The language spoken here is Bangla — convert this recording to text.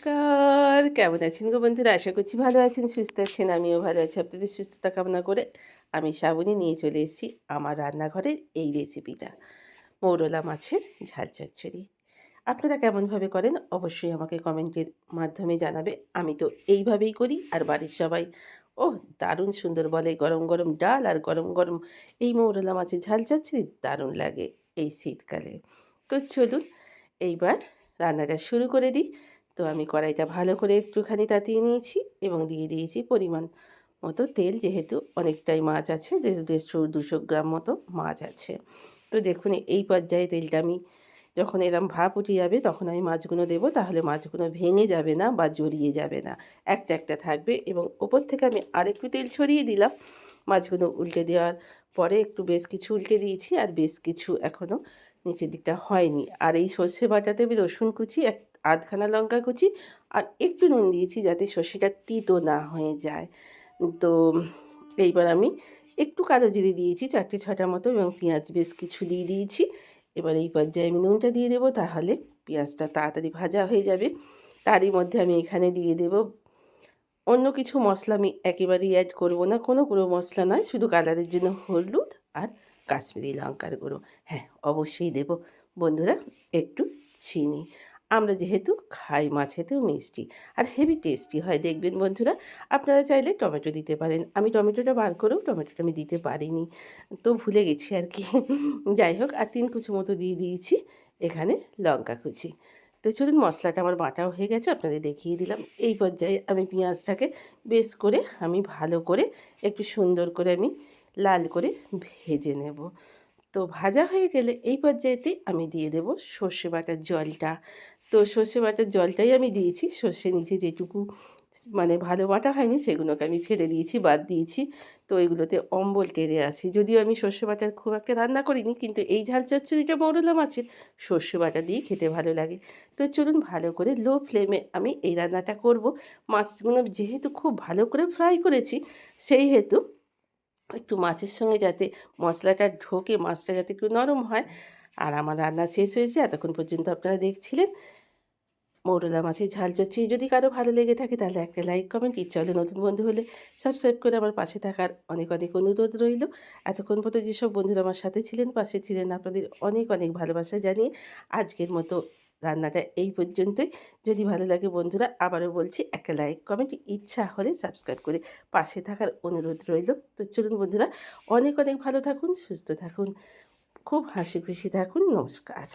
নমস্কার। কেমন আছেন গো বন্ধুরা? আশা করছি ভালো আছেন, সুস্থ আছেন, আমিও ভালো আছি। আপনাদের সুস্থতা কামনা করে আমি শ্রাবণী নিয়ে চলে এসেছি আমার রান্নাঘরের এই রেসিপিটা মৌরলা মাছের ঝাল চচ্চড়ি। আপনারা কেমনভাবে করেন অবশ্যই আমাকে কমেন্টের মাধ্যমে জানাবে। আমি তো এইভাবেই করি আর বাড়ির সবাই ও দারুণ সুন্দর বলে, গরম গরম ডাল আর গরম গরম এই মৌরলা মাছের ঝাল চচ্চড়ি, দারুণ লাগে এই শীতকালে। তো চলুন, এইবার রান্নাটা শুরু করে দিই। তো আমি কড়াইটা ভালো করে একটুখানি তাতিয়ে নিয়েছি এবং দিয়ে দিয়েছি পরিমাণ মতো তেল, যেহেতু অনেকটাই মাছ আছে দেড়শো, দুশো গ্রাম মতো মাছ আছে। তো দেখুন, এই পর্যায়ে তেলটা আমি যখন এরম ভাপ উঠে যাবে, তখন আমি মাছগুলো দেবো, তাহলে মাছগুলো ভেঙে যাবে না বা জড়িয়ে যাবে না। একটা একটা থাকবে এবং ওপর থেকে আমি আরেকটু তেল ছড়িয়ে দিলাম। মাছগুলো উল্টে দেওয়ার পরে একটু বেশ কিছু উল্টে দিয়েছি, আর বেশ কিছু এখনও নিচের দিকটা হয়নি। আর এই সর্ষে বাটাতে আমি রসুন কুচি এক আধখানা লঙ্কা কুচি আর একটু নুন দিয়েছি যাতে সর্ষেটা তিতো না হয়ে যায়। তো এইবার আমি একটু কালো জিরে দিয়েছি, চারটে ছটা মতো, এবং পেঁয়াজ বেশ কিছু দিয়ে দিয়েছি। এবার এই পর্যায়ে আমি নুনটা দিয়ে দেবো, তাহলে পেঁয়াজটা তাড়াতাড়ি ভাজা হয়ে যাবে। তারই মধ্যে আমি এখানে দিয়ে দেব অন্য কিছু মশলা, আমি একেবারেই অ্যাড করব না, কোনো কোনো মশলা নয়, শুধু কালারের জন্য হলুদ আর কাশ্মীরি লঙ্কার গুঁড়ো। হ্যাঁ অবশ্যই দেব। বন্ধুরা, একটু চিনি। আমরা যেহেতু খাই মাছেতেও মিষ্টি আর হেভি টেস্টি হয়, দেখবেন বন্ধুরা। আপনারা চাইলে টমেটো দিতে পারেন। আমি টমেটোটা বার করেও টমেটোটা আমি দিতে পারিনি। তো ভুলে গেছি আর কি। যাই হোক, আর তিন কুচি মতো দিয়ে দিয়েছি। এখানে লঙ্কা কুচি। তো চলুন, মশলাটা আমার বাটাও হয়ে গেছে, আপনাদের দেখিয়ে দিলাম। এই পর্যায়ে আমি পেঁয়াজটাকে বেশ করে আমি ভালো করে একটু সুন্দর করে আমি লাল করে ভেজে নেব। তো ভাজা হয়ে গেলে এই পর্যায়েতে আমি দিয়ে দেব সর্ষে বাটার জলটা। তো সর্ষে বাটার জলটাই আমি দিয়েছি। সর্ষে নিচে যেটুকু মানে ভালো বাটা হয়নি সেগুলোকে আমি ফেলে দিয়েছি, বাদ দিয়েছি। তো এগুলোতে অম্বল টেরে আসি যদিও আমি সর্ষে বাটার খুব একটা রান্না করিনি, কিন্তু এই ঝাল চচ্চড়িটা মরলাম আছে, সর্ষে বাটা দিয়ে খেতে ভালো লাগে। তো চলুন ভালো করে লো ফ্লেমে আমি এই রান্নাটা করব। মাছগুলো যেহেতু খুব ভালো করে ফ্রাই করেছি, সেই হেতু একটু মাছের সঙ্গে যাতে মশলাটা ঢোকে, মাছটা যাতে একটু নরম হয়। আর আমার রান্না শেষ হয়েছে, এতক্ষণ পর্যন্ত আপনারা দেখছিলেন। মৌরলা মাছের ঝাল চচ্চড়ি যদি কারও ভালো লেগে থাকে, তাহলে একটা লাইক কমেন্ট ইচ্ছা হলে নতুন বন্ধু হলে সাবস্ক্রাইব করে আমার পাশে থাকার অনেক অনেক অনুরোধ রইল। এতক্ষণ পর্যন্ত যেসব বন্ধুরা আমার সাথে ছিলেন, পাশে ছিলেন আপনাদের অনেক অনেক ভালোবাসা জানিয়ে আজকের মতো রান্নাটা এই পর্যন্তই। যদি ভালো লাগে বন্ধুরা, আবারও বলছি একটা লাইক কমেন্ট ইচ্ছা হলে সাবস্ক্রাইব করে পাশে থাকার অনুরোধ রইল। তো চলুন বন্ধুরা, অনেক অনেক ভালো থাকুন, সুস্থ থাকুন, খুব হাসি খুশি থাকুন, নমস্কার।